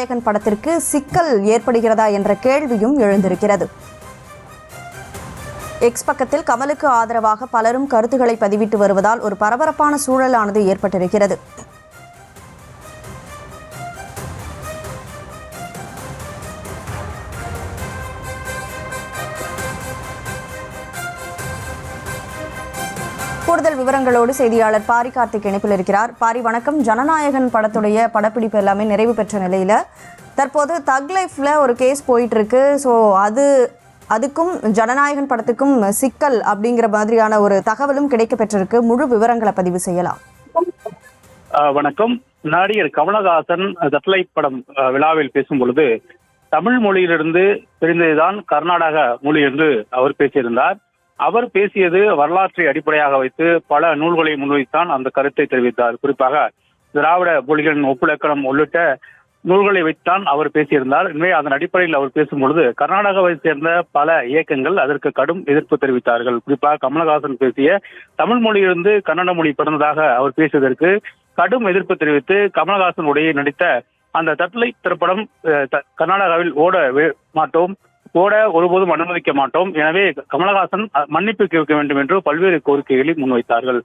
ஜனநாயகன் படத்திற்கு சிக்கல் ஏற்படுகிறதா என்ற கேள்வியும் எழுந்திருக்கிறது. எக்ஸ் பக்கத்தில் கமலுக்கு ஆதரவாக பலரும் கருத்துக்களை பதிவிட்டு வருவதால் ஒரு பரபரப்பான சூழலானது ஏற்பட்டிருக்கிறது. விவரங்களோடு செய்தியாளர் பாரி கார்த்திக் இணைப்பில் இருக்கிறார். பாரி வணக்கம். ஜனநாயகன் படத்துடைய படப்பிடிப்பு எல்லாமே நிறைவு பெற்ற நிலையில தற்போது தக் லைஃப்பில் ஒரு கேஸ் போயிட்டு இருக்கு ஸோ அது அதுக்கும் ஜனநாயகன் படத்துக்கும் சிக்கல் அப்படிங்கிற மாதிரியான ஒரு தகவலும் கிடைக்க பெற்றிருக்கு முழு விவரங்களை பதிவு செய்யலாம். வணக்கம். நடிகர் கமலஹாசன் ஜட்லை படம் விழாவில் பேசும் பொழுது தமிழ் மொழியிலிருந்து பிரிந்ததுதான் கர்நாடக மொழி என்று அவர் பேசியிருந்தார். அவர் பேசியது வரலாற்றை அடிப்படையாக வைத்து பல நூல்களை முன்வைத்தான் அந்த கருத்தை தெரிவித்தார். குறிப்பாக திராவிட மொழிகளின் ஒப்புலக்கணம் உள்ளிட்ட நூல்களை வைத்தான் அவர் பேசியிருந்தார். எனவே அதன் அடிப்படையில் அவர் பேசும்பொழுது கர்நாடகாவை சேர்ந்த பல இயக்கங்கள் அதற்கு கடும் எதிர்ப்பு தெரிவித்தார்கள். குறிப்பாக கமலஹாசன் பேசிய தமிழ் மொழியிலிருந்து கன்னட மொழி பிறந்ததாக அவர் பேசியதற்கு கடும் எதிர்ப்பு தெரிவித்து கமலஹாசன் உடைய நடித்த அந்த தட்லை திரைப்படம் அஹ், கர்நாடகாவில் ஓட மாட்டோம் ஓட ஒருபோதும் அனுமதிக்க மாட்டோம். எனவே கமலஹாசன் மன்னிப்பு கேட்க வேண்டும் என்று பல்வேறு கோரிக்கைகளை முன்வைத்தார்கள்.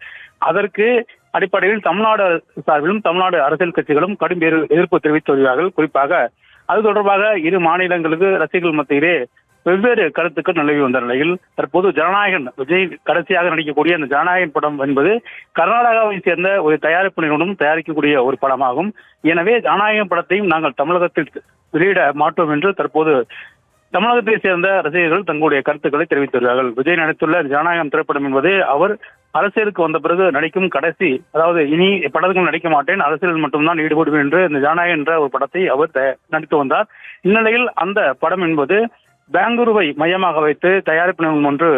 அதற்கு அடிப்படையில் தமிழ்நாடு சார்பிலும் தமிழ்நாடு அரசியல் கட்சிகளும் கடும் எதிர்ப்பு தெரிவித்து வருகிறார்கள் குறிப்பாக அது தொடர்பாக இரு மாநிலங்களுக்கு ரசிகர்கள் மத்தியிலே வெவ்வேறு கருத்துக்கள் நிலவி வந்த நிலையில் தற்போது ஜனநாயகன் விஜய் கடைசியாக நடிக்கக்கூடிய அந்த ஜனநாயகன் படம் என்பது கர்நாடகாவை சேர்ந்த ஒரு தயாரிப்பு நிறுவனம் தயாரிக்கக்கூடிய ஒரு படமாகும். எனவே ஜனநாயகன் படத்தையும் நாங்கள் தமிழகத்தில் வெளியிட மாட்டோம் என்று தற்போது தமிழகத்தை சேர்ந்த ரசிகர்கள் தங்களுடைய கருத்துக்களை தெரிவித்துள்ளார்கள். விஜய் நடித்துள்ள ஜனநாயகம் திரைப்படம் என்பது அவர் அரசியலுக்கு வந்த பிறகு நடிக்கும் கடைசி அதாவது இனி படத்துக்கும் நடிக்க மாட்டேன் அரசியலில் மட்டும்தான் ஈடுபடுவேன் என்று இந்த ஜனநாயகம் என்ற ஒரு படத்தை அவர் நடித்து வந்தார். இந்நிலையில் அந்த படம் என்பது பெங்களூருவை மையமாக வைத்து தயாரிப்பு நிறுவனம் ஒன்று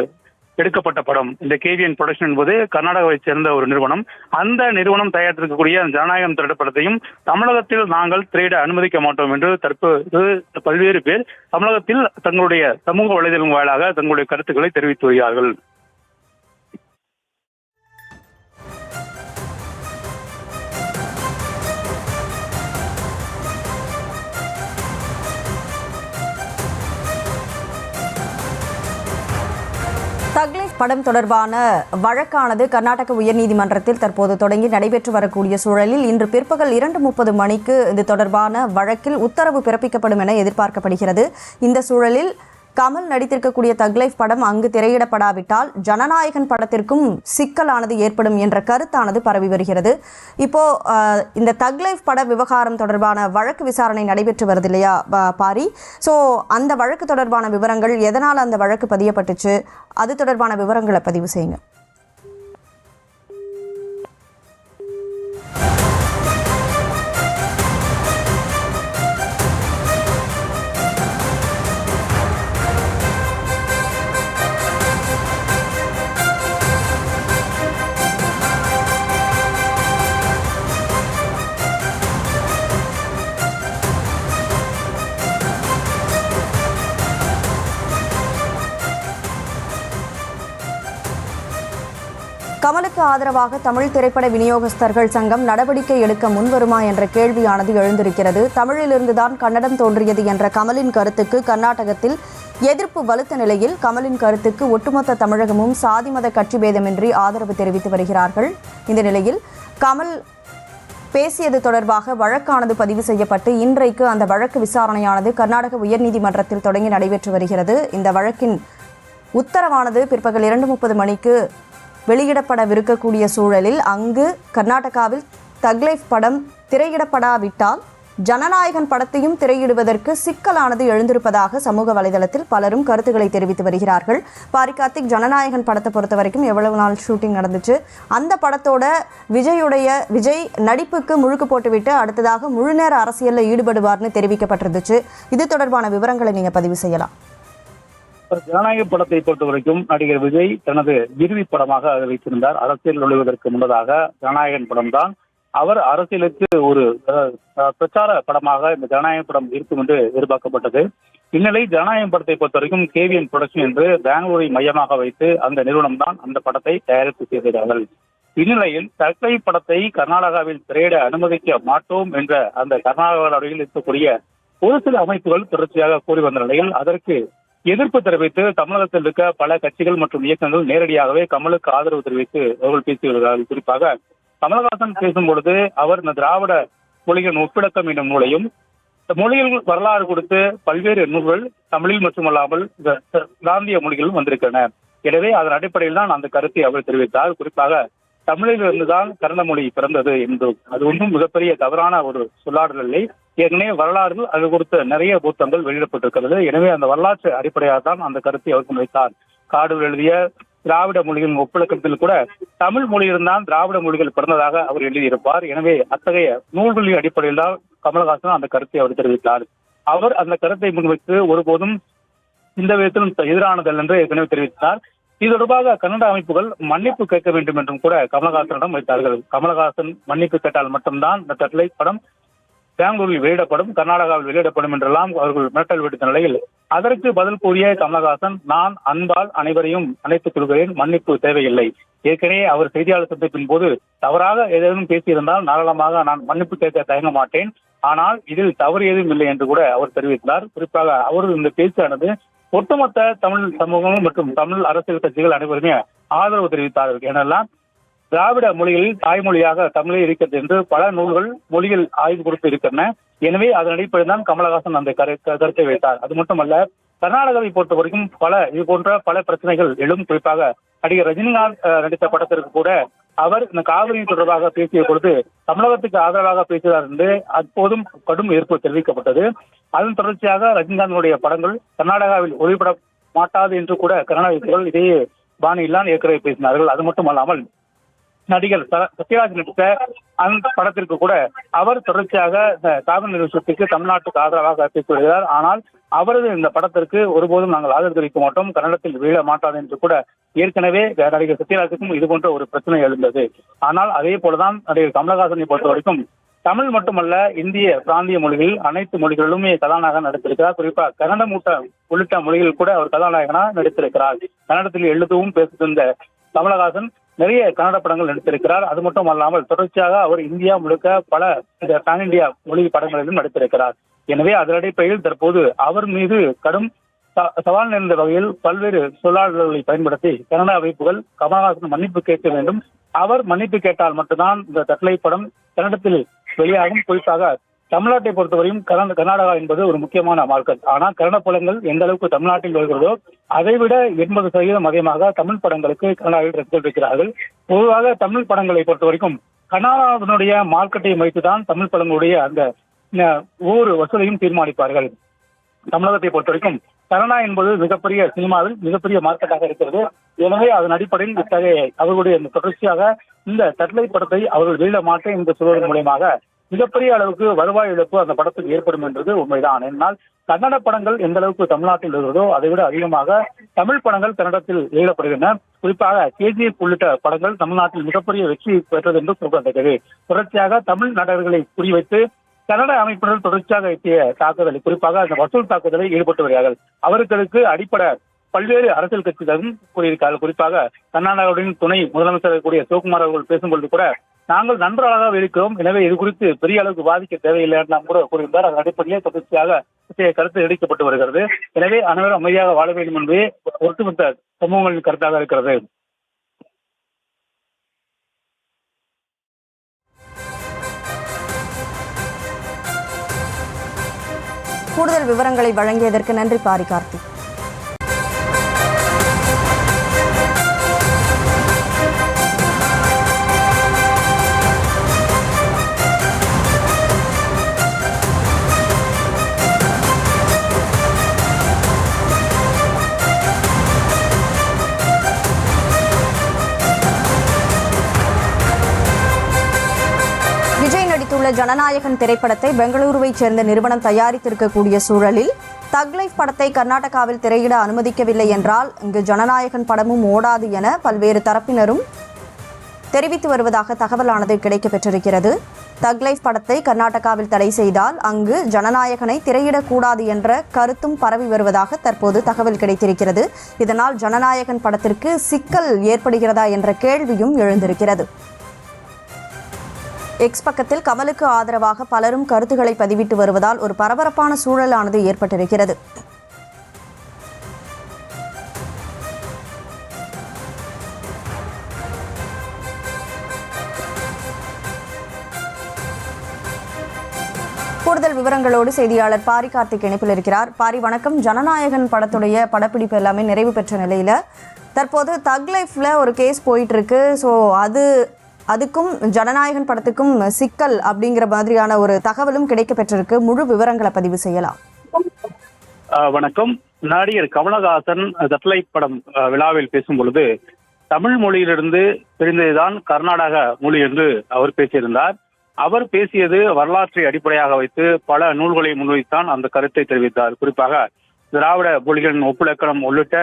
எடுக்கப்பட்ட படம். இந்த கேவிஎன் ப்ரொடக்ஷன் என்பது கர்நாடகாவை சேர்ந்த ஒரு நிறுவனம். அந்த நிறுவனம் தயாரித்திருக்கக்கூடிய அந்த ஜனநாயகம் திரைப்படத்தையும் தமிழகத்தில் நாங்கள் திரையிட அனுமதிக்க மாட்டோம் என்று தற்போது பல்வேறு பேர் தமிழகத்தில் தங்களுடைய சமூக வலைதளம் வாயிலாக தங்களுடைய கருத்துக்களை தெரிவித்து வருகிறார்கள். படம் தொடர்பான வழக்கானது கர்நாடக உயர்நீதிமன்றத்தில் தற்போது தொடங்கி நடைபெற்று வரக்கூடிய சூழலில் இன்று பிற்பகல் இரண்டு முப்பது மணிக்கு இது தொடர்பான வழக்கில் உத்தரவு பிறப்பிக்கப்படும் என எதிர்பார்க்கப்படுகிறது. இந்த சூழலில் கமல் நடித்திருக்கக்கூடிய தக்லைஃப் படம் அங்கு திரையிடப்படாவிட்டால் ஜனநாயகன் படத்திற்கும் சிக்கலானது ஏற்படும் என்ற கருத்தானது பரவி வருகிறது. இப்போ இந்த தக்லைஃப் பட விவகாரம் தொடர்பான வழக்கு விசாரணை நடைபெற்று வருது இல்லையா பா- பாரி? ஸோ அந்த வழக்கு தொடர்பான விவரங்கள் எதனால் அந்த வழக்கு பதியப்பட்டுச்சு? அது தொடர்பான விவரங்களை பதிவு செய்யுங்க. கமலுக்கு ஆதரவாக தமிழ் திரைப்பட விநியோகஸ்தர்கள் சங்கம் நடவடிக்கை எடுக்க முன்வருமா என்ற கேள்வியானது எழுந்திருக்கிறது. தமிழிலிருந்துதான் கன்னடம் தோன்றியது என்ற கமலின் கருத்துக்கு கர்நாடகத்தில் எதிர்ப்பு வலுத்த நிலையில் கமலின் கருத்துக்கு ஒட்டுமொத்த தமிழகமும் சாதி மத கட்சி பேதமின்றி ஆதரவு தெரிவித்து வருகிறார்கள். இந்த நிலையில் கமல் பேசியது தொடர்பாக வழக்கானது பதிவு செய்யப்பட்டு இன்றைக்கு அந்த வழக்கு விசாரணையானது கர்நாடக உயர்நீதிமன்றத்தில் தொடங்கி நடைபெற்று வருகிறது. இந்த வழக்கின் உத்தரவானது பிற்பகல் இரண்டு முப்பது மணிக்கு வெளியிடப்படவிருக்கக்கூடிய சூழலில் அங்கு கர்நாடகாவில் தக்லைஃப் படம் திரையிடப்படாவிட்டால் ஜனநாயகன் படத்தையும் திரையிடுவதற்கு சிக்கலானது எழுந்திருப்பதாக சமூக வலைதளத்தில் பலரும் கருத்துக்களை தெரிவித்து வருகிறார்கள். பாரிகார்த்திக் ஜனநாயகன் படத்தை பொறுத்த வரைக்கும் எவ்வளவு நாள் ஷூட்டிங் நடந்துச்சு? அந்த படத்தோட விஜயுடைய விஜய் நடிப்புக்கு முழுக்கு போட்டுவிட்டு அடுத்ததாக முழுநேர அரசியலில் ஈடுபடுவார்னு தெரிவிக்கப்பட்டிருந்துச்சு. இது தொடர்பான விவரங்களை நீங்கள் பதிவு செய்யலாம். ஜனநாயக படத்தை பொறுத்த வரைக்கும் நடிகர் விஜய் தனது இறுதி படமாக அதை வைத்திருந்தார். அரசியல் நுழைவதற்கு முன்னதாக ஜனநாயகன் படம் தான் அவர் அரசியலுக்கு ஒரு பிரச்சார படமாக இந்த ஜனநாயக படம் இருக்கும் என்று எதிர்பார்க்கப்பட்டது. இந்நிலை ஜனநாயகம் படத்தை பொறுத்த வரைக்கும் கேவிஎன் புரொடக்ஷன் என்று பெங்களூரை மையமாக வைத்து அந்த நிறுவனம் தான் அந்த படத்தை தயாரித்து செய்திருந்தார்கள் இந்நிலையில் தற்கை படத்தை கர்நாடகாவில் திரையிட அனுமதிக்க மாட்டோம் என்ற அந்த கர்நாடக அருகில் இருக்கக்கூடிய ஒரு சில அமைப்புகள் தொடர்ச்சியாக கூறி வந்த நிலையில் அதற்கு எதிர்ப்பு தெரிவித்து தமிழகத்தில் இருக்க பல கட்சிகள் மற்றும் இயக்கங்கள் நேரடியாகவே கமலுக்கு ஆதரவு தெரிவித்து அவர்கள் பேசி வருகிறார்கள். குறிப்பாக கமலஹாசன் பேசும் பொழுது அவர் இந்த திராவிட மொழிகளின் ஒப்பிடக்கம் என்னும் நூலையும் மொழிகள் வரலாறு கொடுத்து பல்வேறு நூல்கள் தமிழில் மட்டுமல்லாமல் பிராந்திய மொழிகளும் வந்திருக்கின்றன. எனவே அதன் அடிப்படையில் தான் அந்த கருத்தை அவர் தெரிவித்தார். குறிப்பாக தமிழில் இருந்துதான் மொழி பிறந்தது என்று அது ஒன்றும் மிகப்பெரிய தவறான ஒரு சொல்லாடல் இல்லை. ஏற்கனவே வரலாறு அது கொடுத்த நிறைய புத்தங்கள் வெளியிடப்பட்டிருக்கிறது. எனவே அந்த வரலாற்று அடிப்படையாக தான் அந்த கருத்தை அவர் முன்வைத்தார். காடுகள் எழுதிய திராவிட மொழிகளின் ஒப்பழக்கத்தில் கூட தமிழ் மொழியில்தான் திராவிட மொழிகள் பிறந்ததாக அவர் எழுதியிருப்பார். எனவே அத்தகைய நூல்களின் அடிப்படையில் தான் கமலஹாசன் அந்த கருத்தை அவர் தெரிவித்தார். அவர் அந்த கருத்தை முன்வைத்து ஒருபோதும் இந்த விதத்திலும் எதிரானதல் என்று ஏற்கனவே தெரிவித்தார். இது தொடர்பாக கன்னட அமைப்புகள் மன்னிப்பு கேட்க வேண்டும் என்றும் கூட கமலஹாசனிடம் வைத்தார்கள். கமலஹாசன் மன்னிப்பு கேட்டால் மட்டும்தான் இந்த தட்டலை படம் பெங்களூரில் வெளியிடப்படும் கர்நாடகாவில் வெளியிடப்படும் என்றெல்லாம் அவர்கள் மிரட்டல் விடுத்த நிலையில் அதற்கு பதில் கூறிய கமலஹாசன் நான் அன்பால் அனைவரையும் அழைத்துக் கொள்கிறேன் மன்னிப்பு தேவையில்லை. ஏற்கனவே அவர் செய்தியாளர் சந்திப்பின் போது தவறாக ஏதேனும் பேசியிருந்தால் தாராளமாக நான் மன்னிப்பு கேட்க தயங்க மாட்டேன். ஆனால் இதில் தவறு எதுவும் இல்லை என்று கூட அவர் தெரிவித்தார். குறிப்பாக அவரது இந்த பேச்சானது ஒட்டுமொத்த தமிழ் சமூகம் மற்றும் தமிழ் அரசியல் கட்சிகள் அனைவருமே ஆதரவு தெரிவித்தார்கள். எனலாம் திராவிட மொழிகளில் தாய்மொழியாக தமிழே இருக்கிறது என்று பல நூல்கள் மொழியில் ஆய்வு கொடுத்து இருக்கின்றன. எனவே அதன் அடிப்படையில் தான் கமலஹாசன் அந்த கரு- கருத்தை வைத்தார். அது மட்டுமல்ல கர்நாடகாவை பொறுத்த வரைக்கும் பல இது போன்ற பல பிரச்சனைகள் எழும் குறிப்பாக நடிகர் ரஜினிகாந்த் நடித்த படத்திற்கு கூட அவர் இந்த காவிரி தொடர்பாக பேசிய பொழுது தமிழகத்துக்கு ஆதரவாக பேசுகிறார் என்று அப்போதும் கடும் எதிர்ப்பு தெரிவிக்கப்பட்டது. அதன் தொடர்ச்சியாக ரஜினிகாந்தினுடைய படங்கள் கர்நாடகாவில் ஒளிபட மாட்டாது என்று கூட கர்நாடகர்கள் இதே பாணியில்தான் ஏற்கனவே பேசினார்கள். அது மட்டுமல்லாமல் நடிகர் சத்யராஜ் நடித்த அந்த படத்திற்கு கூட அவர் தொடர்ச்சியாக இந்த காவிரி நிறுவனத்துக்கு தமிழ்நாட்டுக்கு ஆதரவாக பேசி வருகிறார் ஆனால் அவரது இந்த படத்திற்கு ஒருபோதும் நாங்கள் ஆதரவு தெரிவிக்க மாட்டோம். கன்னடத்தில் வீழ மாட்டாது என்று கூட ஏற்கனவே நடிகர் சத்யராஜுக்கும் இது போன்ற ஒரு பிரச்சனை எழுந்தது. ஆனால் அதே போலதான் நடிகர் கமலஹாசனை பொறுத்த வரைக்கும் தமிழ் மட்டுமல்ல இந்திய பிராந்திய மொழிகளில் அனைத்து மொழிகளிலுமே கதாநாயகன் நடித்திருக்கிறார். குறிப்பாக கன்னட மூட்ட உள்ளிட்ட மொழிகள் கூட அவர் கதாநாயகனா நடித்திருக்கிறார். கன்னடத்தில் எழுதவும் பேசுகின்ற கமலஹாசன் நிறைய கன்னட படங்கள் நடித்திருக்கிறார். அது மட்டும் அல்லாமல் தொடர்ச்சியாக அவர் இந்தியா முழுக்க பல இந்த பேன் இந்தியா மொழி படங்களிலும் நடித்திருக்கிறார். எனவே அதன் அடிப்படையில் தற்போது அவர் மீது கடும் சவால் நிறைந்த வகையில் பல்வேறு சொல்லாடல்களை பயன்படுத்தி கனடா அமைப்புகள் கமலஹாசன் மன்னிப்பு கேட்க வேண்டும். அவர் மன்னிப்பு கேட்டால் மட்டும்தான் இந்த தட்டலை படம் கன்னடத்தில் வெளியாகும். குறிப்பாக தமிழ்நாட்டை பொறுத்தவரையும் கர்நாடகா என்பது ஒரு முக்கியமான மார்க்கெட் ஆனால் கன்னட படங்கள் எந்த அளவுக்கு தமிழ்நாட்டில் வருகிறதோ அதைவிட எண்பது சதவீதம் அதிகமாக தமிழ் படங்களுக்கு கர்நாடகாவில் ரசிகர்கள் இருக்கிறார்கள். பொதுவாக தமிழ் படங்களை பொறுத்த வரைக்கும் கர்நாடகாவினுடைய மார்க்கெட்டை வைத்துதான் தமிழ் படங்களுடைய அந்த ஒவ்வொரு வசூலையும் தீர்மானிப்பார்கள். தமிழகத்தை பொறுத்த வரைக்கும் கனடா என்பது மிகப்பெரிய சினிமாவில் மிகப்பெரிய மார்க்கெட்டாக இருக்கிறது. எனவே அதன் அடிப்படையில் இத்தகைய அவர்களுடைய இந்த தொடர்ச்சியாக இந்த தட்லை படத்தை அவர்கள் வெளியிட மாட்டேன் என்று சொல்வதன் மூலியமாக மிகப்பெரிய அளவுக்கு வருவாய் இழப்பு அந்த படத்துக்கு ஏற்படும் என்றது உண்மைதான். என்னால் கன்னட படங்கள் எந்த அளவுக்கு தமிழ்நாட்டில் இருக்கிறதோ அதை விட அதிகமாக தமிழ் படங்கள் கன்னடத்தில் வெளியிடப்படுகின்றன. குறிப்பாக கேஜிஎஃப் உள்ளிட்ட படங்கள் தமிழ்நாட்டில் மிகப்பெரிய வெற்றி பெற்றது என்று குறிப்பிடத்தக்கது தொடர்ச்சியாக தமிழ் நாடகர்களை குறிவைத்து கன்னட அமைப்பினர் தொடர்ச்சியாக எட்டிய தாக்குதலை குறிப்பாக அந்த வசூல் தாக்குதலில் ஈடுபட்டு வருகிறார்கள். அவர்களுக்கு அடிப்படை பல்வேறு அரசியல் கட்சிகளும் கூறியிருக்கார்கள் குறிப்பாக கர்நாடகாவுடன் துணை முதலமைச்சர் கூடிய சிவகுமார் அவர்கள் பேசும்பொழுது கூட நாங்கள் நண்பர்களாக இருக்கிறோம். எனவே இது குறித்து பெரிய அளவுக்கு பாதிக்க தேவையில்லை என்று நாம் கூட கூறியிருந்தார். அதன் அடிப்படையிலே தொடர்ச்சியாக கருத்து எடுக்கப்பட்டு வருகிறது. எனவே அனைவரும் அமைதியாக வாழ வேண்டும் என்பதே ஒட்டுமொத்த சமூகங்களின் கருத்தாக இருக்கிறது. கூடுதல் விவரங்களை வழங்கியதற்கு நன்றி பாரி கார்த்திக் விஜய் ஜனநாயகன் திரைப்படத்தை பெங்களூருவைச் சேர்ந்த நிறுவனம் தயாரித்திருக்கக்கூடிய சூழலில் தக் லைஃப் படத்தை கர்நாடகாவில் திரையிட அனுமதிக்கவில்லை என்றால் இங்கு ஜனநாயகன் படமும் ஓடாது என பல்வேறு தரப்பினரும் தெரிவித்து வருவதாக தகவலானது கிடைக்கப்பெற்றிருக்கிறது. தக் லைஃப் படத்தை கர்நாடகாவில் தடை செய்தால் அங்கு ஜனநாயகனை திரையிடக்கூடாது என்ற கருத்தும் பரவி வருவதாக தற்போது தகவல் கிடைத்திருக்கிறது. இதனால் ஜனநாயகன் படத்திற்கு சிக்கல் ஏற்படுகிறதா என்ற கேள்வியும் எழுந்திருக்கிறது. எக்ஸ் பக்கத்தில் கமலுக்கு ஆதரவாக பலரும் கருத்துக்களை பதிவிட்டு வருவதால் ஒரு பரபரப்பான சூழலானது ஏற்பட்டிருக்கிறது. கூடுதல் விவரங்களோடு செய்தியாளர் பாரி கார்த்திக் இணைப்பில் இருக்கிறார். பாரி வணக்கம். ஜனநாயகன் படத்துடைய படப்பிடிப்பு எல்லாமே நிறைவு பெற்ற நிலையில தற்போது தக் லைஃப்ல ஒரு கேஸ் போயிட்டு இருக்கு. ஸோ அது அதுக்கும் ஜனநாயகன் படத்துக்கும் சிக்கல் அப்படிங்கிற மாதிரியான ஒரு தகவலும் கிடைக்க பெற்றிருக்கு முழு விவரங்களை பதிவு செய்யலாம். வணக்கம். நடிகர் கமலஹாசன் சட்டலைட் படம் விழாவில் பேசும் பொழுது தமிழ் மொழியிலிருந்து பிரிந்ததுதான் கர்நாடக மொழி என்று அவர் பேசியிருந்தார். அவர் பேசியது வரலாற்றை அடிப்படையாக வைத்து பல நூல்களை முன்வைத்தான் அந்த கருத்தை தெரிவித்தார். குறிப்பாக திராவிட மொழிகளின் ஒப்புலக்கணம் உள்ளிட்ட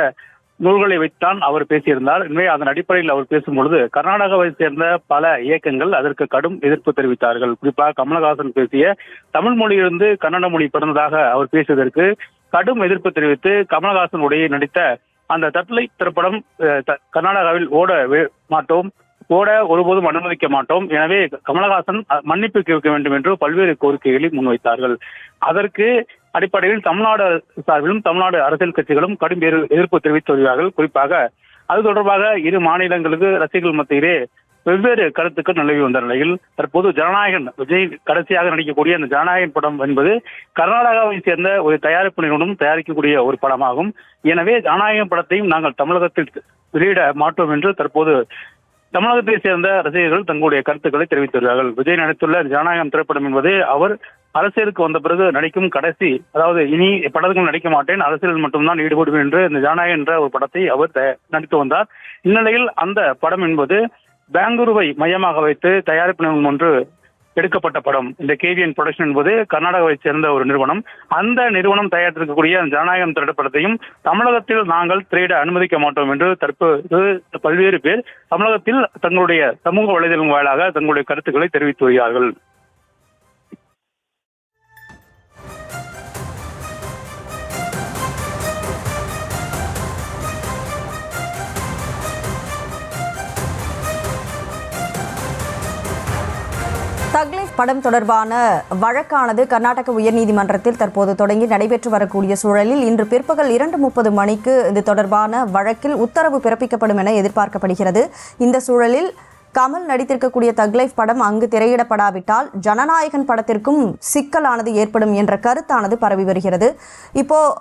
நூல்களை வைத்தான் அவர் பேசியிருந்தார். எனவே அதன் அடிப்படையில் அவர் பேசும்பொழுது கர்நாடகாவை சேர்ந்த பல இயக்கங்கள் அதற்கு கடும் எதிர்ப்பு தெரிவித்தார்கள். குறிப்பாக கமலஹாசன் பேசிய தமிழ் மொழியிலிருந்து கன்னட மொழி பிறந்ததாக அவர் பேசியதற்கு கடும் எதிர்ப்பு தெரிவித்து கமலஹாசன் உடைய நடித்த அந்த தட்லை திரைப்படம் அஹ், த- கர்நாடகாவில் ஓட மாட்டோம். ஓட ஒருபோதும் அனுமதிக்க மாட்டோம். எனவே கமலஹாசன் மன்னிப்பு கேட்க வேண்டும் என்று பல்வேறு கோரிக்கைகளை முன்வைத்தார்கள். அதற்கு அடிப்படையில் தமிழ்நாடு சார்பிலும் தமிழ்நாடு அரசியல் கட்சிகளும் கடும் எதிர்ப்பு தெரிவித்து வருகிறார்கள் குறிப்பாக அது தொடர்பாக இரு மாநிலங்களுக்கு ரசிகர்கள் மத்தியிலே வெவ்வேறு கருத்துக்கள் நிலவி வந்த நிலையில் தற்போது ஜனநாயகன் விஜய் கடைசியாக நடிக்கக்கூடிய அந்த ஜனநாயகன் படம் என்பது கர்நாடகாவை சேர்ந்த ஒரு தயாரிப்பு நிறுவனம் தயாரிக்கக்கூடிய ஒரு படமாகும். எனவே ஜனநாயகன் படத்தையும் நாங்கள் தமிழகத்தில் வெளியிட மாட்டோம் என்று தற்போது தமிழகத்தை சேர்ந்த ரசிகர்கள் தங்களுடைய கருத்துக்களை தெரிவித்துள்ளார்கள். விஜய் நடித்துள்ள ஜனநாயகம் திரைப்படம் என்பது அவர் அரசியலுக்கு வந்த பிறகு நடிக்கும் கடைசி அதாவது இனி படத்துக்கு நடிக்க மாட்டேன் அரசியலில் மட்டும்தான் ஈடுபடுவேன் என்று இந்த ஜனநாயகம் என்ற ஒரு படத்தை அவர் நடித்து வந்தார். இந்நிலையில் அந்த படம் என்பது பெங்களூருவை மையமாக வைத்து தயாரிப்பு நிறுவனம் ஒன்று எடுக்கப்பட்ட படம். இந்த கேவிஎன் ப்ரொடக்ஷன் என்பது கர்நாடகாவை சேர்ந்த ஒரு நிறுவனம். அந்த நிறுவனம் தயாரித்திருக்கக்கூடிய ஜனநாயகம் திரைப்படத்தையும் தமிழகத்தில் நாங்கள் திரையிட அனுமதிக்க மாட்டோம் என்று தற்போது பல்வேறு பேர் தமிழகத்தில் தங்களுடைய சமூக வலைதளம் வாயிலாக தங்களுடைய கருத்துக்களை தெரிவித்து வருகிறார்கள். படம் தொடர்பான வழக்கானது கர்நாடக உயர்நீதிமன்றத்தில் தற்போது தொடங்கி நடைபெற்று வரக்கூடிய சூழலில் இன்று பிற்பகல் இரண்டு முப்பது மணிக்கு இது தொடர்பான வழக்கில் உத்தரவு பிறப்பிக்கப்படும் என எதிர்பார்க்கப்படுகிறது. இந்த சூழலில் கமல் நடித்திருக்கக்கூடிய தக்லைஃப் படம் அங்கு திரையிடப்படாவிட்டால் ஜனநாயகன் படத்திற்கும் சிக்கலானது ஏற்படும் என்ற கருத்தானது பரவி வருகிறது. இப்போ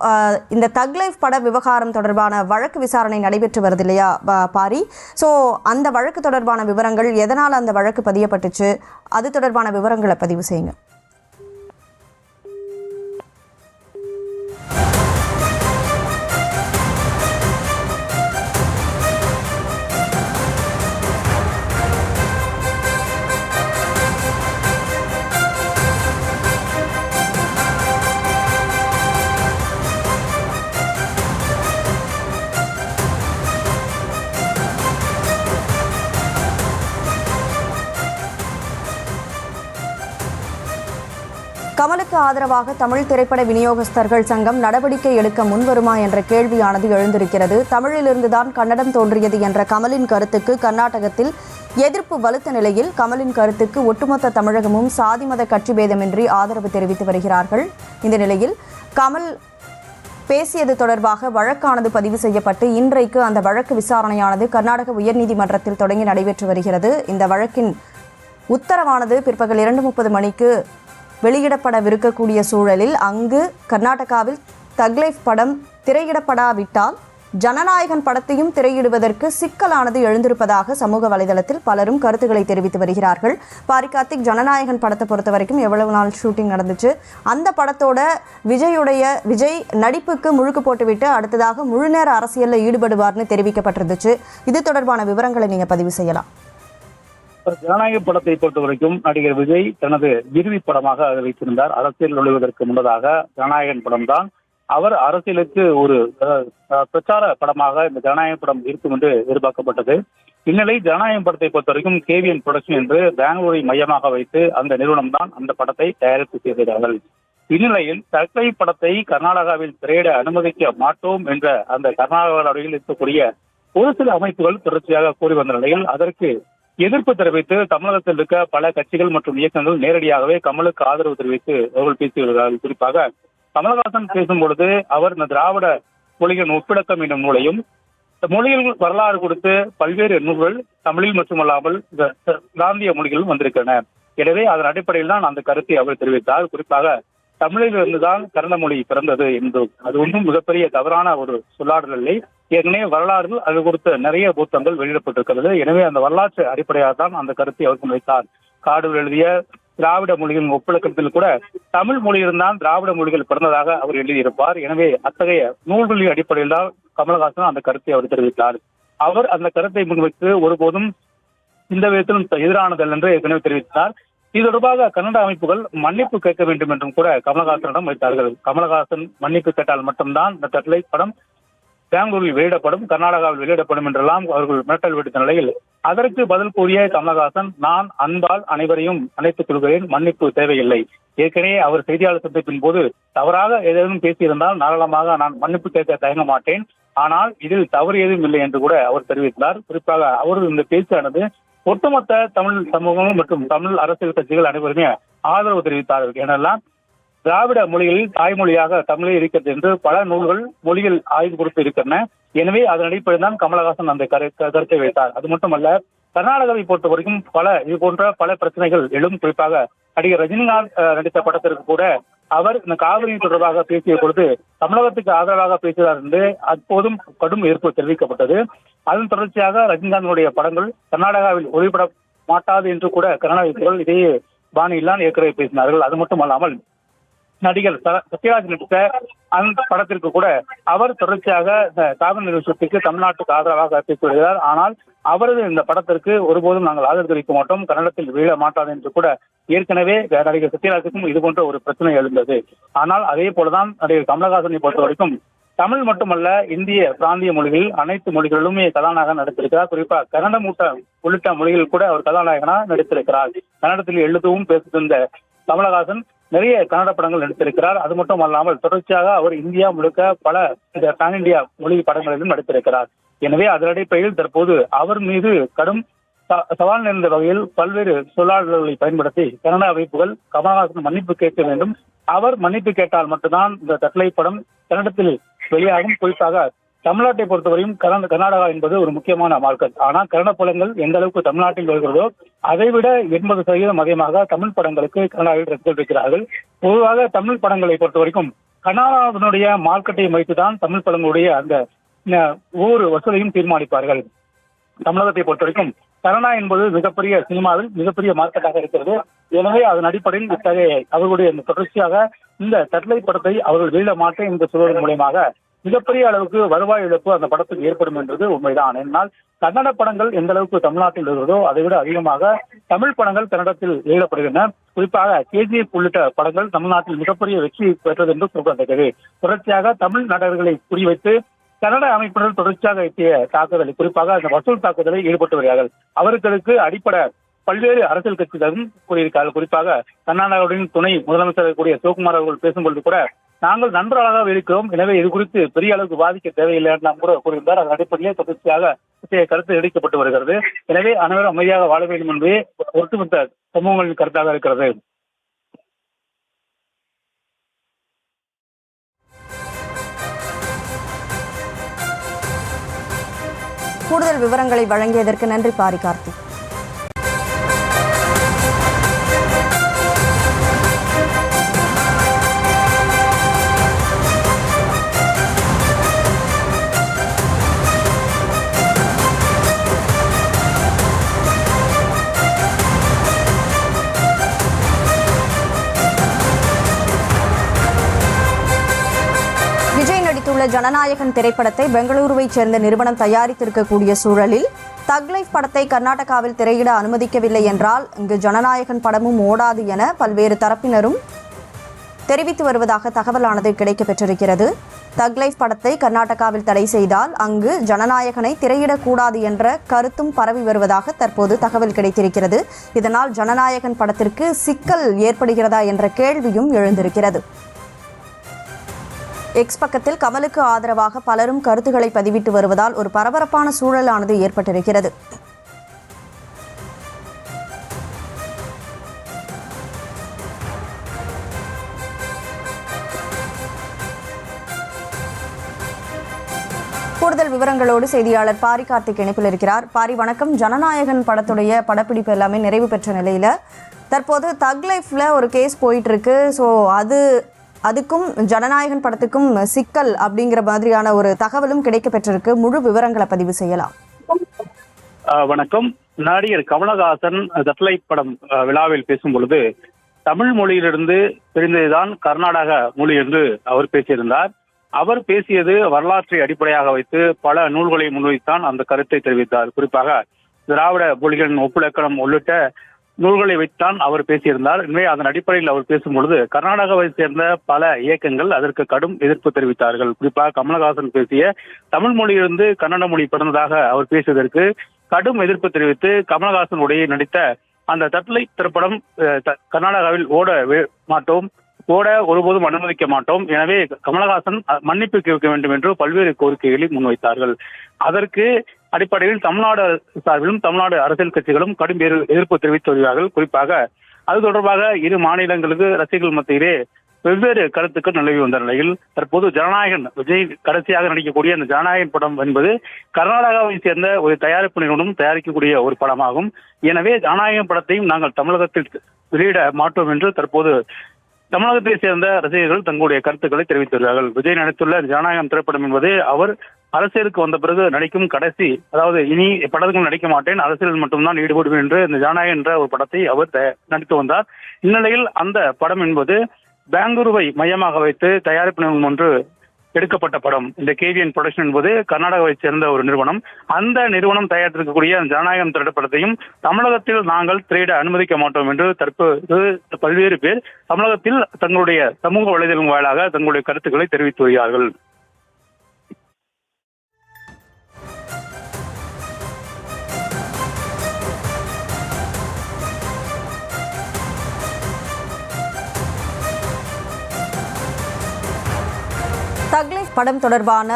இந்த தக்லைஃப் பட விவகாரம் தொடர்பான வழக்கு விசாரணை நடைபெற்று வருது இல்லையா பா- பாரி? ஸோ அந்த வழக்கு தொடர்பான விவரங்கள் எதனால் அந்த வழக்கு பதியப்பட்டுச்சு? அது தொடர்பான விவரங்களை பதிவு செய்யுங்க. ஆதரவாக தமிழ் திரைப்பட விநியோகஸ்தர்கள் சங்கம் நடவடிக்கை எடுக்க முன்வருமா என்ற கேள்வியானது எழுந்திருக்கிறது. தமிழிலிருந்துதான் கன்னடம் தோன்றியது என்ற கமலின் கருத்துக்கு கர்நாடகத்தில் எதிர்ப்பு வலுத்த நிலையில் கமலின் கருத்துக்கு ஒட்டுமொத்த தமிழகமும் சாதி மத கட்சி பேதமின்றி ஆதரவு தெரிவித்து வருகிறார்கள். இந்த நிலையில் கமல் பேசியது தொடர்பாக வழக்கானது பதிவு செய்யப்பட்டு இன்றைக்கு அந்த வழக்கு விசாரணையானது கர்நாடக உயர்நீதிமன்றத்தில் தொடங்கி நடைபெற்று வருகிறது. இந்த வழக்கின் உத்தரவானது பிற்பகல் இரண்டு முப்பது மணிக்கு வெளியிடப்படவிருக்கக்கூடிய சூழலில் அங்கு கர்நாடகாவில் தக்லைஃப் படம் திரையிடப்படாவிட்டால் ஜனநாயகன் படத்தையும் திரையிடுவதற்கு சிக்கலானது எழுந்திருப்பதாக சமூக வலைதளத்தில் பலரும் கருத்துக்களை தெரிவித்து வருகிறார்கள். பாரிகார்த்திக் ஜனநாயகன் படத்தை பொறுத்த வரைக்கும் எவ்வளவு நாள் ஷூட்டிங் நடந்துச்சு? அந்த படத்தோட விஜயுடைய விஜய் நடிப்புக்கு முழுக்கு போட்டுவிட்டு அடுத்ததாக முழுநேர அரசியலில் ஈடுபடுவார்னு தெரிவிக்கப்பட்டிருந்துச்சு. இது தொடர்பான விவரங்களை நீங்கள் பதிவு செய்யலாம். ஜனநாயக படத்தை பொறுத்த வரைக்கும் நடிகர் விஜய் தனது இறுதி படமாக அதை வைத்திருந்தார். அரசியல் நுழைவதற்கு முன்னதாக ஜனநாயகன் படம் தான் அவர் அரசியலுக்கு ஒரு பிரச்சார படமாக இந்த ஜனநாயக படம் இருக்கும் என்று எதிர்பார்க்கப்பட்டது. இந்நிலை ஜனநாயக படத்தை பொறுத்த வரைக்கும் கேவிஎன் புரொடக்ஷன் என்று பெங்களூரை மையமாக வைத்து அந்த நிறுவனம் தான் அந்த படத்தை தயாரித்து செய்திருக்கிறார்கள். இந்நிலையில் தற்கை படத்தை கர்நாடகாவில் திரையிட அனுமதிக்க மாட்டோம் என்ற அந்த கர்நாடக அருகில் இருக்கக்கூடிய ஒரு சில அமைப்புகள் தொடர்ச்சியாக கூறி வந்த நிலையில் அதற்கு எதிர்ப்பு தெரிவித்து தமிழகத்தில் இருக்க பல கட்சிகள் மற்றும் இயக்கங்கள் நேரடியாகவே கமலுக்கு ஆதரவு தெரிவித்து அவர்கள் பேசி வருகிறார்கள். குறிப்பாக கமலஹாசன் பேசும் பொழுது அவர் இந்த திராவிட மொழிகளின் ஒப்பிடக்கம் என்னும் நூலையும் மொழியில் மொழிகள் வரலாறு கொடுத்து பல்வேறு நூல்கள் தமிழில் மட்டுமல்லாமல் காந்திய பிராந்திய மொழிகளும் வந்திருக்கின்றன. எனவே அதன் அடிப்படையில் தான் அந்த கருத்தை அவர் தெரிவித்தார். குறிப்பாக தமிழில் இருந்துதான் கன்னட மொழி பிறந்தது என்றும் அது ஒன்றும் மிகப்பெரிய தவறான ஒரு சொல்லாடல் இல்லை. ஏற்கனவே வரலாறு அது குறித்த நிறைய புத்தகங்கள் வெளியிடப்பட்டிருக்கிறது. எனவே அந்த வரலாற்று அடிப்படையாக தான் அந்த கருத்தை அவர் முன்வைத்தார் காடு எழுதிய திராவிட மொழிகளின் ஒப்பிழக்கத்தில் கூட தமிழ் மொழியில்தான் திராவிட மொழிகள் பிறந்ததாக அவர் எழுதியிருப்பார். எனவே அத்தகைய நூல்களின் அடிப்படையில் தான் கமலஹாசன் அந்த கருத்தை அவர் தெரிவித்தார். அவர் அந்த கருத்தை முன்வைத்து ஒருபோதும் இந்த விதத்திலும் எதிரானதல் என்று ஏற்கனவே தெரிவித்தார். இது தொடர்பாக கன்னட அமைப்புகள் மன்னிப்பு கேட்க வேண்டும் என்றும் கூட கமலஹாசனிடம் வைத்தார்கள். கமலஹாசன் மன்னிப்பு கேட்டால் மட்டும்தான் இந்த தட்டலை படம் பெங்களூரில் வெளியிடப்படும் கர்நாடகாவில் வெளியிடப்படும் என்றெல்லாம் அவர்கள் மிரட்டல் விடுத்த நிலையில் அதற்கு பதில் கூறிய கமலஹாசன் நான் அன்பால் அனைவரையும் அணைத்துக் கொள்கிறேன் மன்னிப்பு தேவையில்லை. ஏற்கனவே அவர் செய்தியாளர் சந்திப்பின் போது தவறாக ஏதேனும் பேசியிருந்தால் தாராளமாக நான் மன்னிப்பு கேட்க தயங்க மாட்டேன். ஆனால் இதில் தவறு ஏதும் இல்லை என்று கூட அவர் தெரிவித்தார். குறிப்பாக அவரது இந்த பேச்சானது ஒட்டுமொத்த தமிழ் சமூகம் மற்றும் தமிழ் அரசியல் கட்சிகள் அனைவருமே ஆதரவு தெரிவித்தார்கள். ஏனெல்லாம் திராவிட மொழிகளில் தாய்மொழியாக தமிழே இருக்கிறது என்று பல நூல்கள் மொழியில் ஆய்வு கொடுத்து இருக்கின்றன. எனவே அதன் அடிப்படையில் தான் கமலஹாசன் அந்த கரு கருத்தை வைத்தார். அது மட்டுமல்ல கர்நாடகாவை பொறுத்த வரைக்கும் பல இது போன்ற பல பிரச்சனைகள் எழும் குறிப்பாக நடிகர் ரஜினிகாந்த் நடித்த படத்திற்கு கூட அவர் இந்த காவிரி தொடர்பாக பேசிய பொழுது தமிழகத்துக்கு ஆதரவாக பேசினார் என்று அப்போதும் கடும் எதிர்ப்பு தெரிவிக்கப்பட்டது. அதன் தொடர்ச்சியாக ரஜினிகாந்தினுடைய படங்கள் கர்நாடகாவில் ஒளிபட மாட்டாது என்று கூட கர்நாடகர்கள் இதே பாணியில்தான் ஏற்கனவே பேசினார்கள். அது மட்டுமல்லாமல் நடிகர் சத்யராஜ் நடித்த அந்த படத்திற்கு கூட அவர் தொடர்ச்சியாக இந்த காவிரி நிறுவனத்துக்கு தமிழ்நாட்டுக்கு ஆதரவாக பேசி வருகிறார் ஆனால் அவரது இந்த படத்திற்கு ஒருபோதும் நாங்கள் ஆதரவு தெரிவிக்க மாட்டோம். கன்னடத்தில் வீழ மாட்டாது என்று கூட ஏற்கனவே நடிகர் சத்யராஜுக்கும் இது போன்ற ஒரு பிரச்சனை எழுந்தது. ஆனால் அதே போலதான் நடிகர் கமலஹாசனை பொறுத்த வரைக்கும் தமிழ் மட்டுமல்ல இந்திய பிராந்திய மொழிகளில் அனைத்து மொழிகளிலுமே கதாநாயகன் நடித்திருக்கிறார். குறிப்பா கன்னட மூட்ட உள்ளிட்ட மொழிகள் கூட அவர் கதாநாயகனா நடித்திருக்கிறார். கன்னடத்தில் எழுதவும் பேசுகின்ற கமலஹாசன் நிறைய கன்னட படங்கள் நடித்திருக்கிறார். அது மட்டும் அல்லாமல் தொடர்ச்சியாக அவர் இந்தியா முழுக்க பல இந்த பேன் இந்தியா மொழி படங்களிலும் நடித்திருக்கிறார். எனவே அதன் அடிப்படையில் தற்போது அவர் மீது கடும் சவால் நிறைந்த வகையில் பல்வேறு சொல்லாடல்களை பயன்படுத்தி கனடா அமைப்புகள் கமலஹாசன் மன்னிப்பு கேட்க வேண்டும். அவர் மன்னிப்பு கேட்டால் மட்டும்தான் இந்த தட்டலை படம் கன்னடத்தில் வெளியாகும். குறிப்பாக தமிழ்நாட்டை பொறுத்தவரையும் கர்நாடகா என்பது ஒரு முக்கியமான மார்க்கெட். ஆனால் கன்னட படங்கள் எந்த அளவுக்கு தமிழ்நாட்டில் வருகிறதோ அதைவிட எண்பது சதவீதம் அதிகமாக தமிழ் படங்களுக்கு கர்நாடகாவில் ரசிகர்கள் இருக்கிறார்கள் பொதுவாக தமிழ் படங்களை பொறுத்த வரைக்கும் கனடாவினுடைய மார்க்கெட்டை வைத்துதான் தமிழ் படங்களுடைய அந்த ஒவ்வொரு வசூலையும் தீர்மானிப்பார்கள். தமிழகத்தை பொறுத்த வரைக்கும் கருணா என்பது மிகப்பெரிய சினிமாவில் மிகப்பெரிய மார்க்கெட்டாக இருக்கிறது. எனவே அதன் அடிப்படையில் இத்தகைய அவர்களுடைய தொடர்ச்சியாக இந்த கட்டளை படத்தை அவர்கள் வெளியிட மாட்டேன் என்று சொல்வதன் மூலியமாக மிகப்பெரிய அளவுக்கு வருவாய் இழப்பு அந்த படத்துக்கு ஏற்படும் என்றது உண்மைதான். என்னால் கன்னட படங்கள் எந்த அளவுக்கு தமிழ்நாட்டில் இருக்கிறதோ அதை விட அதிகமாக தமிழ் படங்கள் கன்னடத்தில் வெளியிடப்படுகின்றன. குறிப்பாக கேஜிஎஃப் உள்ளிட்ட படங்கள் தமிழ்நாட்டில் மிகப்பெரிய வெற்றி பெற்றது என்று குறிப்பிடத்தக்கது தொடர்ச்சியாக தமிழ் நடிகர்களை குறிவைத்து கனடா அமைப்பினர் தொடர்ச்சியாக எட்டிய தாக்குதலை குறிப்பாக அந்த வசூல் தாக்குதலை ஈடுபட்டு வருகிறார்கள். அவர்களுக்கு அடிப்படை பல்வேறு அரசியல் கட்சிகளும் கூறியிருக்கார்கள் குறிப்பாக கர்நாடகாவுடன் துணை முதலமைச்சர் கூடிய சிவகுமார் அவர்கள் பேசும்பொழுது கூட நாங்கள் நன்றாக இருக்கிறோம். எனவே இது குறித்து பெரிய அளவுக்கு பாதிக்க தேவையில்லை என்று நாம் கூட கூறியிருந்தார். அதன் அடிப்படையிலே தொடர்ச்சியாக கருத்து எடுக்கப்பட்டு வருகிறது. எனவே அனைவரும் அமைதியாக வாழ வேண்டும் என்பதே ஒட்டுமொத்த சமூகங்களின் கருத்தாக இருக்கிறது. கூடுதல் விவரங்களை வழங்கியதற்கு நன்றி பாரி கார்த்திக். நடித்துள்ள ஜனநாயகன் திரைப்படத்தை பெங்களூருவைச் சேர்ந்த நிறுவனம் தயாரித்திருக்கக்கூடிய சூழலில் தக் லைஃப் படத்தை கர்நாடகாவில் திரையிட அனுமதிக்கவில்லை என்றால் இங்கு ஜனநாயகன் படமும் ஓடாது என பல்வேறு தரப்பினரும் தெரிவித்து வருவதாக தகவலானது கிடைக்கப்பெற்றிருக்கிறது. தக் லைஃப் படத்தை கர்நாடகாவில் தடை செய்தால் அங்கு ஜனநாயகனை திரையிடக்கூடாது என்ற கருத்தும் பரவி வருவதாக தற்போது தகவல் கிடைத்திருக்கிறது. இதனால் ஜனநாயகன் படத்திற்கு சிக்கல் ஏற்படுகிறதா என்ற கேள்வியும் எழுந்திருக்கிறது. எக்ஸ் பக்கத்தில் கமலுக்கு ஆதரவாக பலரும் கருத்துக்களை பதிவிட்டு வருவதால் ஒரு பரபரப்பான சூழலானது ஏற்பட்டிருக்கிறது. கூடுதல் விவரங்களோடு செய்தியாளர் பாரி கார்த்திக் இணைப்பில் இருக்கிறார். பாரி வணக்கம். ஜனநாயகன் படத்துடைய படப்பிடிப்பு எல்லாமே நிறைவு பெற்ற நிலையில தற்போது தக் லைஃப்ல ஒரு கேஸ் போயிட்டு இருக்கு. ஸோ அது அதுக்கும் ஜனநாயகன் படத்துக்கும் சிக்கல் அப்படிங்கிற மாதிரியான ஒரு தகவலும் கிடைக்க பெற்றிருக்கு முழு விவரங்களை பதிவு செய்யலாம். வணக்கம். நடிகர் கமலஹாசன் சட்டலைட் படம் விழாவில் பேசும் பொழுது தமிழ் மொழியிலிருந்து பிரிந்ததுதான் கர்நாடக மொழி என்று அவர் பேசியிருந்தார். அவர் பேசியது வரலாற்றை அடிப்படையாக வைத்து பல நூல்களை முன்வைத்தான் அந்த கருத்தை தெரிவித்தார். குறிப்பாக திராவிட மொழிகளின் ஒப்புலக்கணம் உள்ளிட்ட நூல்களை வைத்தான் அவர் பேசியிருந்தார். எனவே அதன் அடிப்படையில் அவர் பேசும்பொழுது கர்நாடகாவை சேர்ந்த பல இயக்கங்கள் அதற்கு கடும் எதிர்ப்பு தெரிவித்தார்கள். குறிப்பாக கமலஹாசன் பேசிய தமிழ் மொழியிலிருந்து கன்னட மொழி பிறந்ததாக அவர் பேசியதற்கு கடும் எதிர்ப்பு தெரிவித்து கமலஹாசன் உடைய நடித்த அந்த தட்லை திரைப்படம் அஹ், த- கர்நாடகாவில் ஓட மாட்டோம். ஓட ஒருபோதும் அனுமதிக்க மாட்டோம். எனவே கமலஹாசன் மன்னிப்பு கேட்க வேண்டும் என்று பல்வேறு கோரிக்கைகளை முன்வைத்தார்கள். அதற்கு அடிப்படையில் தமிழ்நாடு சார்பிலும் தமிழ்நாடு அரசியல் கட்சிகளும் கடும் எதிர்ப்பு தெரிவித்து வருகிறார்கள் குறிப்பாக அது தொடர்பாக இரு மாநிலங்களுக்கு ரசிகர்கள் மத்தியிலே வெவ்வேறு கருத்துக்கள் நிலவி வந்த நிலையில் தற்போது ஜனநாயகன் விஜய் கடைசியாக நடிக்கக்கூடிய அந்த ஜனநாயகன் படம் என்பது கர்நாடகாவை சேர்ந்த ஒரு தயாரிப்பு நிறுவனம் தயாரிக்கக்கூடிய ஒரு படமாகும். எனவே ஜனநாயகன் படத்தையும் நாங்கள் தமிழகத்தில் வெளியிட மாட்டோம் என்று தற்போது தமிழகத்தை சேர்ந்த ரசிகர்கள் தங்களுடைய கருத்துக்களை தெரிவித்துள்ளார்கள். விஜய் நடித்துள்ள ஜனநாயகம் திரைப்படம் என்பது அவர் அரசியலுக்கு வந்த பிறகு நடிக்கும் கடைசி அதாவது இனி படத்துக்கும் நடிக்க மாட்டேன் அரசியலில் மட்டும்தான் ஈடுபடுவேன் என்று இந்த ஜனநாயகம் என்ற ஒரு படத்தை அவர் த- நடித்து வந்தார். இந்நிலையில் அந்த படம் என்பது பெங்களூருவை மையமாக வைத்து தயாரிப்பு நிறுவனம் ஒன்று எடுக்கப்பட்ட படம். இந்த கேவிஎன் ப்ரொடக்ஷன் என்பது கர்நாடகாவை சேர்ந்த ஒரு நிறுவனம். அந்த நிறுவனம் தயாரித்திருக்கக்கூடிய அந்த ஜனநாயகம் திரைப்படத்தையும் தமிழகத்தில் நாங்கள் திரையிட அனுமதிக்க மாட்டோம் என்று தற்போது பல்வேறு பேர் தமிழகத்தில் தங்களுடைய சமூக வலைதளம் வாயிலாக தங்களுடைய கருத்துக்களை தெரிவித்து வருகிறார்கள். படம் தொடர்பான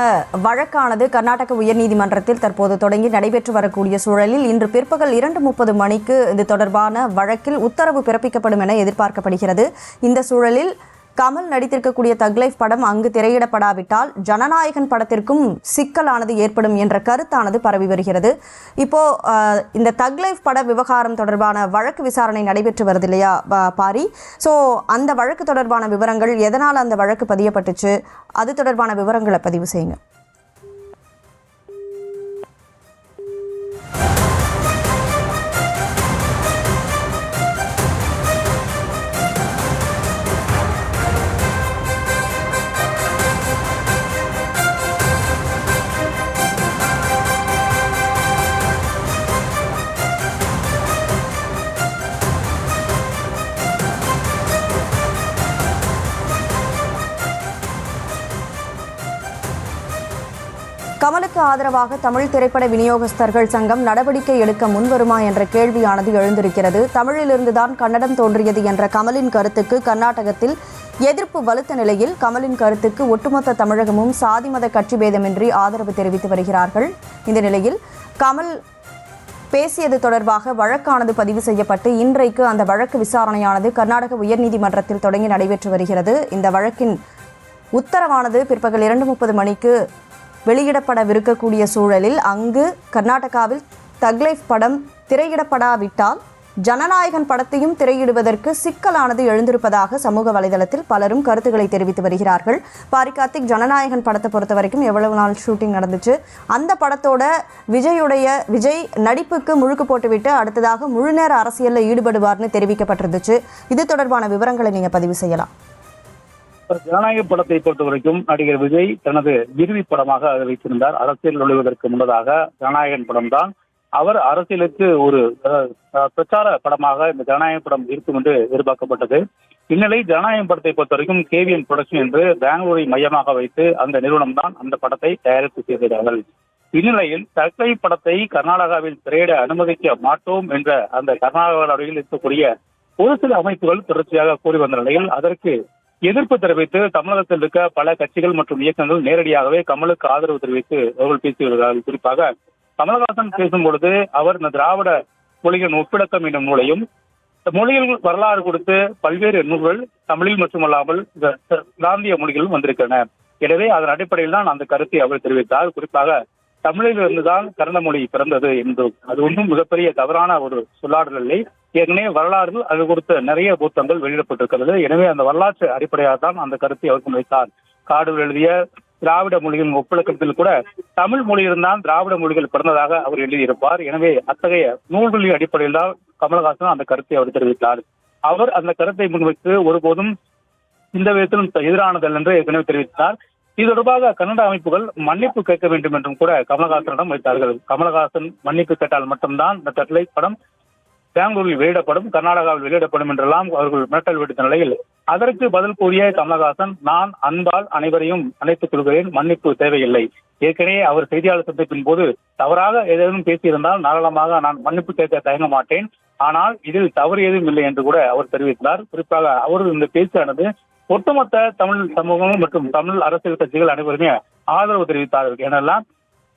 வழக்கானது கர்நாடக உயர்நீதிமன்றத்தில் தற்போது தொடங்கி நடைபெற்று வரக்கூடிய சூழலில் இன்று பிற்பகல் இரண்டு முப்பது மணிக்கு இது தொடர்பான வழக்கில் உத்தரவு பிறப்பிக்கப்படும் என எதிர்பார்க்கப்படுகிறது. இந்த சூழலில் கமல் நடித்திருக்கக்கூடிய தக்லைஃப் படம் அங்கு திரையிடப்படாவிட்டால் ஜனநாயகன் படத்திற்கும் சிக்கலானது ஏற்படும் என்ற கருத்தானது பரவி வருகிறது. இப்போ இந்த தக்லைஃப் பட விவகாரம் தொடர்பான வழக்கு விசாரணை நடைபெற்று வருது இல்லையா பா- பாரி? ஸோ அந்த வழக்கு தொடர்பான விவரங்கள் எதனால் அந்த வழக்கு பதியப்பட்டுச்சு? அது தொடர்பான விவரங்களை பதிவு செய்யுங்க. ஆதரவாக தமிழ் திரைப்பட விநியோகஸ்தர்கள் சங்கம் நடவடிக்கை எடுக்க முன்வருமா என்ற கேள்வியானது எழுந்திருக்கிறது. தமிழிலிருந்துதான் கன்னடம் தோன்றியது என்ற கமலின் கருத்துக்கு கர்நாடகத்தில் எதிர்ப்பு வலுத்த நிலையில் கமலின் கருத்துக்கு ஒட்டுமொத்த தமிழகமும் சாதி மத கட்சி பேதமின்றி ஆதரவு தெரிவித்து வருகிறார்கள். இந்த நிலையில் கமல் பேசியது தொடர்பாக வழக்கானது பதிவு செய்யப்பட்டு இன்றைக்கு அந்த வழக்கு விசாரணையானது கர்நாடக உயர்நீதிமன்றத்தில் தொடங்கி நடைபெற்று வருகிறது. இந்த வழக்கின் உத்தரவானது பிற்பகல் இரண்டு முப்பது மணிக்கு வெளியிடப்படவிருக்கக்கூடிய சூழலில் அங்கு கர்நாடகாவில் தக்லைஃப் படம் திரையிடப்படாவிட்டால் ஜனநாயகன் படத்தையும் திரையிடுவதற்கு சிக்கலானது எழுந்திருப்பதாக சமூக வலைதளத்தில் பலரும் கருத்துக்களை தெரிவித்து வருகிறார்கள். பாரிகார்த்திக் ஜனநாயகன் படத்தை பொறுத்த வரைக்கும் எவ்வளவு நாள் ஷூட்டிங் நடந்துச்சு? அந்த படத்தோட விஜயுடைய விஜய் நடிப்புக்கு முழுக்கு போட்டுவிட்டு அடுத்ததாக முழுநேர அரசியலில் ஈடுபடுவார்னு தெரிவிக்கப்பட்டிருந்துச்சு. இது தொடர்பான விவரங்களை நீங்கள் பதிவு செய்யலாம். ஜனநாயக படத்தை பொறுத்த வரைக்கும் நடிகர் விஜய் தனது இறுதி படமாக அதை வைத்திருந்தார். அரசியல் நுழைவதற்கு முன்னதாக ஜனநாயகன் படம் தான் அவர் அரசியலுக்கு ஒரு பிரச்சார படமாக இந்த ஜனநாயக படம் இருக்கும் என்று எதிர்பார்க்கப்பட்டது. இந்நிலை ஜனநாயக படத்தை பொறுத்த வரைக்கும் கேவிஎன் புரொடக்ஷன் என்று பெங்களூரை மையமாக வைத்து அந்த நிறுவனம் தான் அந்த படத்தை தயாரித்து செய்திருந்தார்கள் இந்நிலையில் தற்கொலை படத்தை கர்நாடகாவில் திரையிட அனுமதிக்க மாட்டோம் என்ற அந்த கர்நாடக கர்நாடகாவில் இருக்கக்கூடிய ஒரு சில அமைப்புகள் தொடர்ச்சியாக கூறி வந்த நிலையில் அதற்கு எதிர்ப்பு தெரிவித்து தமிழகத்தில் இருக்க பல கட்சிகள் மற்றும் இயக்கங்கள் நேரடியாகவே கமலுக்கு ஆதரவு தெரிவித்து அவர்கள் பேசி வருகிறார்கள். குறிப்பாக கமலஹாசன் பேசும் பொழுது அவர் இந்த திராவிட மொழிகளின் ஒப்பிடக்கம் என்னும் நூலையும் மொழியில் மொழிகள் வரலாறு கொடுத்து பல்வேறு நூல்கள் தமிழில் மட்டுமல்லாமல் பிராந்திய மொழிகளும் வந்திருக்கின்றன. எனவே அதன் அடிப்படையில் தான் அந்த கருத்தை அவர் தெரிவித்தார். குறிப்பாக தமிழில் இருந்துதான் கன்னட மொழி பிறந்தது என்றும் அது ஒன்றும் மிகப்பெரிய தவறான ஒரு சொல்லாடல் இல்லை. ஏற்கனவே வரலாறு அது கொடுத்த நிறைய புத்தகங்கள் வெளியிடப்பட்டிருக்கிறது. எனவே அந்த வரலாற்று அடிப்படையாக தான் அந்த கருத்தை அவர் முன்வைத்தார் காடு எழுதிய திராவிட மொழியின் ஒப்பிழக்கத்தில் கூட தமிழ் மொழியில்தான் திராவிட மொழிகள் பிறந்ததாக அவர் எழுதியிருப்பார். எனவே அத்தகைய நூல்களின் அடிப்படையில் தான் கமலஹாசன் அந்த கருத்தை அவர் தெரிவித்தார். அவர் அந்த கருத்தை முன்வைத்து ஒருபோதும் இந்த விதத்திலும் எதிரானதல் என்று ஏற்கனவே தெரிவித்தார். இது தொடர்பாக கன்னட அமைப்புகள் மன்னிப்பு கேட்க வேண்டும் என்றும் கூட கமலஹாசனிடம் வைத்தார்கள். கமலஹாசன் மன்னிப்பு கேட்டால் மட்டும்தான் இந்த தட்டலை படம் பெங்களூரில் வெளியிடப்படும் கர்நாடகாவில் வெளியிடப்படும் என்றெல்லாம் அவர்கள் மிரட்டல் விடுத்த நிலையில் அதற்கு பதில் கூறிய கமலஹாசன் நான் அன்பால் அனைவரையும் அழைத்துக் கொள்கிறேன் மன்னிப்பு தேவையில்லை. ஏற்கனவே அவர் செய்தியாளர் சந்திப்பின் போது தவறாக ஏதேனும் பேசியிருந்தால் நாராளமாக நான் மன்னிப்பு கேட்க தயங்க மாட்டேன். ஆனால் இதில் தவறு ஏதும் இல்லை என்று கூட அவர் தெரிவித்தார். குறிப்பாக அவரது இந்த பேச்சானது ஒட்டுமொத்த தமிழ் சமூகம் மற்றும் தமிழ் அரசியல் கட்சிகள் அனைவருமே ஆதரவு தெரிவித்தார்கள். ஏனெல்லாம்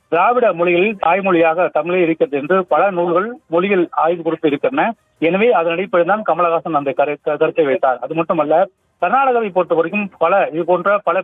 திராவிட மொழிகளில் தாய்மொழியாக தமிழே இருக்கிறது என்று பல நூல்கள் மொழிகள் ஆய்வு கொடுத்து இருக்கின்றன. எனவே அதன் அடிப்படையில் தான் கமலஹாசன் அந்த கரு- கருத்தை வைத்தார். அது மட்டுமல்ல கர்நாடகாவை பொறுத்த வரைக்கும் பல இது போன்ற பல